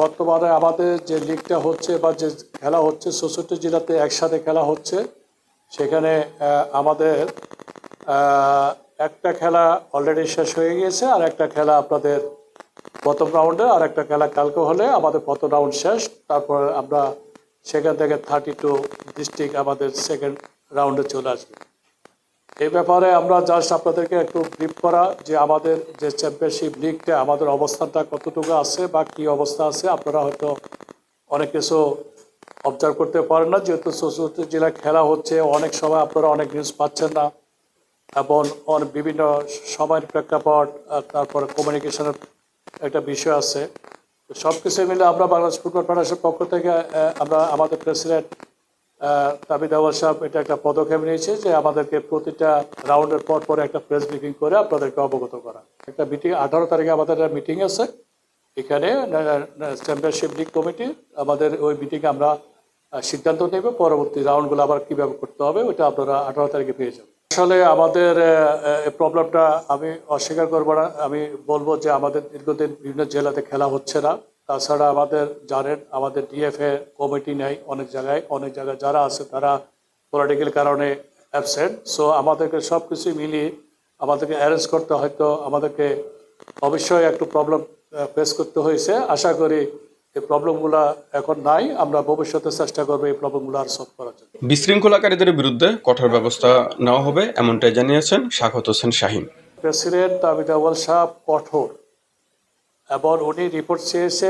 বর্তমানে আমাদের যে লিগটা হচ্ছে বা যে খেলা হচ্ছে চৌষট্টি জেলাতে একসাথে খেলা হচ্ছে। সেখানে আমাদের একটা খেলা অলরেডি শেষ হয়ে গিয়েছে আর একটা খেলা আপনাদের প্রথম রাউন্ডে আর একটা খেলা কালকে হলে আমাদের প্রথম রাউন্ড শেষ। তারপর আমরা সেখান থেকে থার্টি টু ডিস্ট্রিক্ট আমাদের সেকেন্ড রাউন্ডে চলে আসবে। এই ব্যাপারে আমরা জাস্ট আপনাদেরকে একটু ব্রিফ করা যে আমাদের যে চ্যাম্পিয়নশিপ লিগটা আমাদের অবস্থানটা কতটুকু আছে বা কি অবস্থা আছে, আপনারা হয়তো অনেক কিছু অবজার্ভ করতে পারেন না। যেহেতু চৌষট্টি জেলায় খেলা হচ্ছে, অনেক সময় আপনারা অনেক নিউজ পাচ্ছেন না। এবং অনেক বিভিন্ন সময়ের প্রেক্ষাপট তারপরে কমিউনিকেশনের একটা বিষয় আছে। সব কিছু মিলে আমরা বাংলাদেশ ফুটবল ফেডারেশনের পক্ষ থেকে আমরা আমাদের প্রেসিডেন্ট তাবিদ আওয়াল সাহেব, এটা একটা পদক্ষেপ নিয়েছে যে আমাদেরকে প্রতিটা রাউন্ডের পর পর একটা প্রেস ব্রিফিং করে আপনাদেরকে অবগত করা। একটা মিটিং আঠারো তারিখে আমাদের একটা মিটিং আছে। এখানে চ্যাম্পিয়নশিপ লিগ কমিটি আমাদের ওই মিটিংয়ে আমরা সিদ্ধান্ত নেব পরবর্তী রাউন্ডগুলো আবার কীভাবে করতে হবে, ওটা আপনারা আঠারো তারিখে পেয়ে যাবেন। আসলে আমাদের প্রবলেমটা আমি অস্বীকার করব না। আমি বলব যে আমাদের দীর্ঘদিন বিভিন্ন জেলাতে খেলা হচ্ছে না। তাছাড়া আমাদের জানেন আমাদের ডিএফএ কমিটি নেই অনেক জায়গায় অনেক জায়গায় যারা আছে তারা পলিটিক্যাল কারণে অ্যাবসেন্ট সো আমাদেরকে সব কিছু মিলিয়ে আমাদেরকে অ্যারেঞ্জ করতে হয়তো আমাদেরকে অবশ্যই একটু প্রবলেম ফেস করতে হয়েছে। আশা করি এই প্রবলেমগুলো এখন নাই আমরা ভবিষ্যতে চেষ্টা করব এই প্রবলেমগুলো আর সলভ করার জন্য। বিশৃঙ্খলাকারীদের বিরুদ্ধে কঠোর ব্যবস্থা নেওয়া হবে এমনটাই জানিয়েছেন শাখত হোসেন শাহিন। প্রেসিডেন্ট তাবিদ আউয়াল সাহেব কঠোর। এবং উনি রিপোর্ট চেয়েছে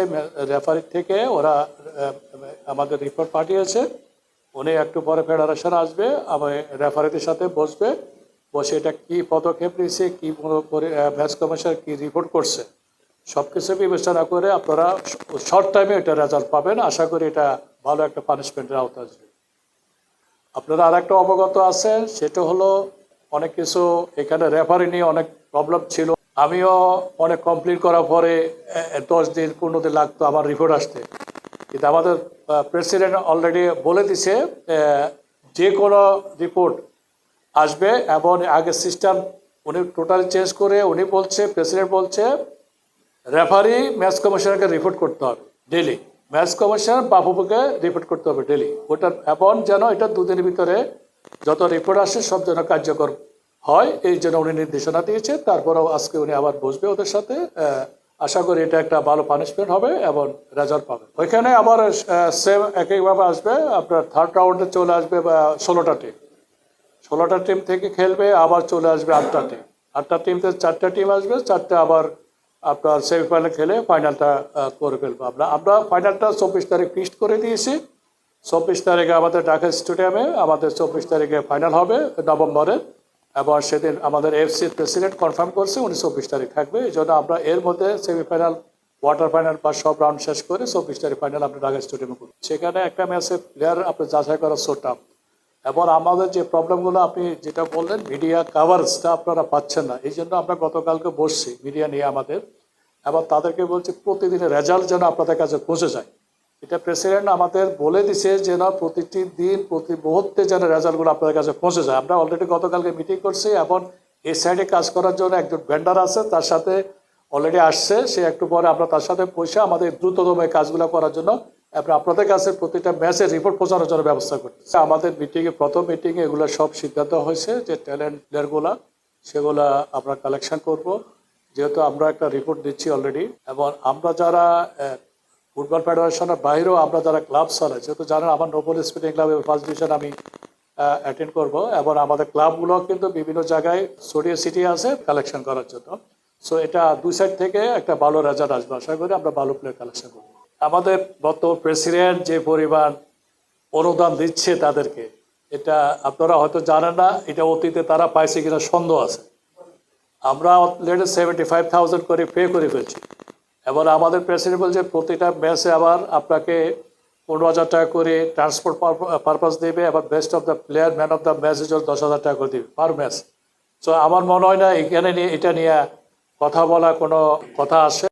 রেফারি থেকে ওরা আমাদের রিপোর্ট পাঠিয়েছে। উনি একটু পরে ফেডারেশন আসবে আবার রেফারিদের সাথে বসবে, বসে এটা কি পদক্ষেপ নিয়েছে, কি ম্যাচ কমিশন কি রিপোর্ট করছে সব কিছু বিবেচনা করে আপনারা শর্ট টাইমে এটা রেজাল্ট পাবেন। আশা করি এটা ভালো একটা পানিশমেন্টের আওতা আসবে। আপনারা আর একটা অবগত আছেন, সেটা হলো অনেক কিছু এখানে রেফারি নিয়ে অনেক প্রবলেম ছিল। আমিও অনেক কমপ্লিট করার পরে দশ দিন, পনেরো দিন লাগতো আমার রিপোর্ট আসতে। কিন্তু আমাদের প্রেসিডেন্ট অলরেডি বলে দিছে যে কোনো রিপোর্ট আসবে এবং আগে সিস্টেম উনি টোটাল চেঞ্জ করে উনি বলছে প্রেসিডেন্ট বলছে রেফারি ম্যাচ কমিশনারকে রিপোর্ট করতে হবে ডেলি ম্যাচ কমিশনার বাফুকে রিপোর্ট করতে হবে ডেলি ওটা এবং যেন এটা দুদিনের ভিতরে যত রিপোর্ট আসে সব যেন কার্যকর হয়, এই জন্য উনি নির্দেশনা দিয়েছে তারপরেও আজকে উনি আবার বসবে ওদের সাথে। আশা করি এটা একটা ভালো পানিশমেন্ট হবে এবং রেজাল্ট পাবে। ওইখানে আবার সেম একইভাবে আসবে। আপনার থার্ড রাউন্ডে চলে আসবে ষোলোটা টিম ষোলোটা টিম থেকে খেলবে, আবার চলে আসবে আটটা টিম আটটা টিম থেকে চারটা টিম আসবে, চারটে আবার আপনার সেমিফাইনাল খেলে ফাইনালটা করে ফেলব আমরা। আমরা ফাইনালটা চব্বিশ তারিখ ফিক্সড করে দিয়েছি। চব্বিশ তারিখে আমাদের ঢাকা স্টেডিয়ামে আমাদের চব্বিশ তারিখে ফাইনাল হবে নভেম্বরে। এবং সেদিন আমাদের এফসি প্রেসিডেন্ট কনফার্ম করছে, উনি চব্বিশ তারিখ থাকবে। এই জন্য আমরা এর মধ্যে সেমিফাইনাল কোয়ার্টার ফাইনাল বা সব রাউন্ড শেষ করে চব্বিশ তারিখ ফাইনাল আমরা ঢাকা স্টেডিয়ামে করি সেখানে একটা ম্যাচে প্লেয়ার আপনি যাচাই করা সো টাফ এবং আমাদের যে প্রবলেমগুলো আপনি যেটা বললেন মিডিয়া কাভারেজটা আপনারা পাচ্ছেন না। এই জন্য আমরা গতকালকে বসছি মিডিয়া নিয়ে আমাদের। এবং তাদেরকে বলছি, প্রতিদিনের রেজাল্ট যেন আপনাদের কাছে পৌঁছে যায়। এটা প্রেসিডেন্ট আমাদের বলে দিছে যে, না, প্রতিটি দিন, প্রতি মুহূর্তে যেন রেজাল্টগুলো আপনাদের কাছে পৌঁছে যায়। আমরা অলরেডি গতকালকে মিটিং করছি এবং এই সাইডে কাজ করার জন্য একজন ভেন্ডার আছে, তার সাথে অলরেডি আসছে। সে একটু পরে আমরা তার সাথে পয়সা আমাদের দ্রুততম এই কাজগুলো করার জন্য আমরা আপনাদের কাছে প্রতিটা ম্যাচের রিপোর্ট পৌঁছানোর জন্য ব্যবস্থা করতেছি। আমাদের মিটিংয়ে প্রথম মিটিংয়ে এগুলো সব সিদ্ধান্ত হয়েছে যে ট্যালেন্ট প্লেয়ারগুলা সেগুলা আমরা কালেকশন করব। যেহেতু আমরা একটা রিপোর্ট দিচ্ছি অলরেডি এবং আমরা যারা ফুটবল ফেডারেশনের বাইরেও আমরা যারা ক্লাব চালাই, যেহেতু জানেন আমার নোবেল স্পোর্টিং ক্লাবের ফার্স্ট ডিভিশন আমি অ্যাটেন্ড করব এবং আমাদের ক্লাবগুলো কিন্তু বিভিন্ন জায়গায় ছড়িয়ে সিটি আছে কালেকশন করার জন্য। সো এটা দুই সাইড থেকে একটা ভালো রেজাল্ট আসবে। আশা করি আমরা ভালো প্লেয়ার কালেকশন করব। আমাদের বর্তমান প্রেসিডেন্ট যে পরিমাণ অনুদান দিচ্ছে তাদেরকে, এটা আপনারা হয়তো জানেন না, এটা অতীতে তারা পাইছে কিনা সন্দেহ আছে। আমরা লেটেস্ট সেভেন্টি ফাইভ থাউজেন্ড করে পে করে ফেলছি। এবার আমাদের প্রেসিডেন্ট বলছে, প্রতিটা ম্যাচে আবার আপনাকে পনেরো হাজার টাকা করে ট্রান্সপোর্ট পারপাস দেবে আবার best of the player man of the match জন্য দশ হাজার টাকা করে দেবে পার ম্যাচ তো আমার মনে হয় না এখানে নিয়ে, এটা নিয়ে কথা বলা কোনো কথা আসে।